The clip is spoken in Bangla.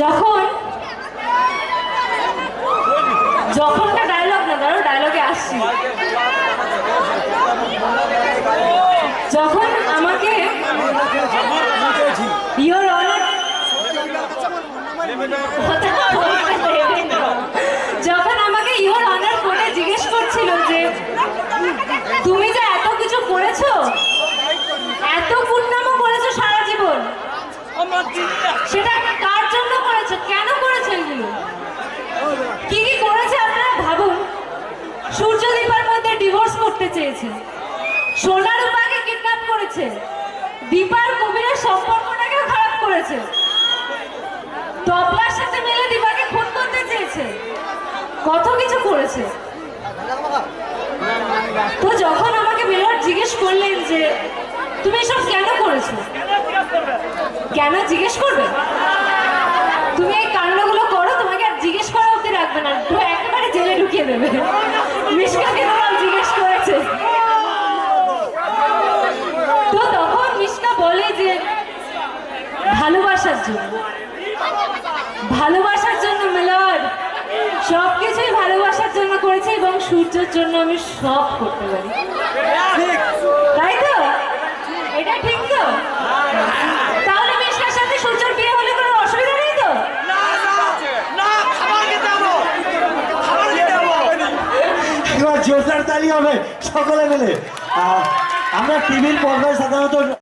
যখন যখনটা ডায়লগ না ধরো ডায়লগে আসছি। যখন আমাকে ইয়োর যখন আমাকে ইয়োর অনার ফোনে জিজ্ঞেস করছিল যে তুমি যে এত কিছু করেছ? এত পুণ্যামও করেছ সারা জীবন? সেটা সূর্য দীপার মধ্যে ডিভোর্স করতে চেয়েছে সোনা রূপাকে কিডন্যাপ করেছে। দীপার কবিরের সম্পর্কটাকেও খারাপ করেছে। তবলার সাথে মিলে দীপাকে খুন করতে চেয়েছে। কত কিছু করেছে। তো যখন আমাকে বেলর জিজ্ঞেস করলেন যে, তুমি এসব কেন করেছ? কেন জিজ্ঞেস করবে? তুমি এই কাণ্ডগুলো করো, তোমাকে আর জিজ্ঞেস করা অব্দি রাখবে না। পুরো একেবারে জেলে ঢুকিয়ে দেবে মিশকাকে তোমার জিজ্ঞেস করেছে তো তখন মিশকা বলে যে ভালোবাসার জন্য। ভালোবাসার জন্য মিলন সব কিছুই ভালোবাসার জন্য করেছে এবং সূর্যের জন্য আমি সব করতে পারি। তাই তো? এটা ঠিক তো? তাহলে মিশকার সাথে সূর্যের বিয়ে হলে কোনো অসুবিধা নেই তো? জোরদার তালি হবে সকলে মিলে। আমরা টিভির পর্দায় সাধারণত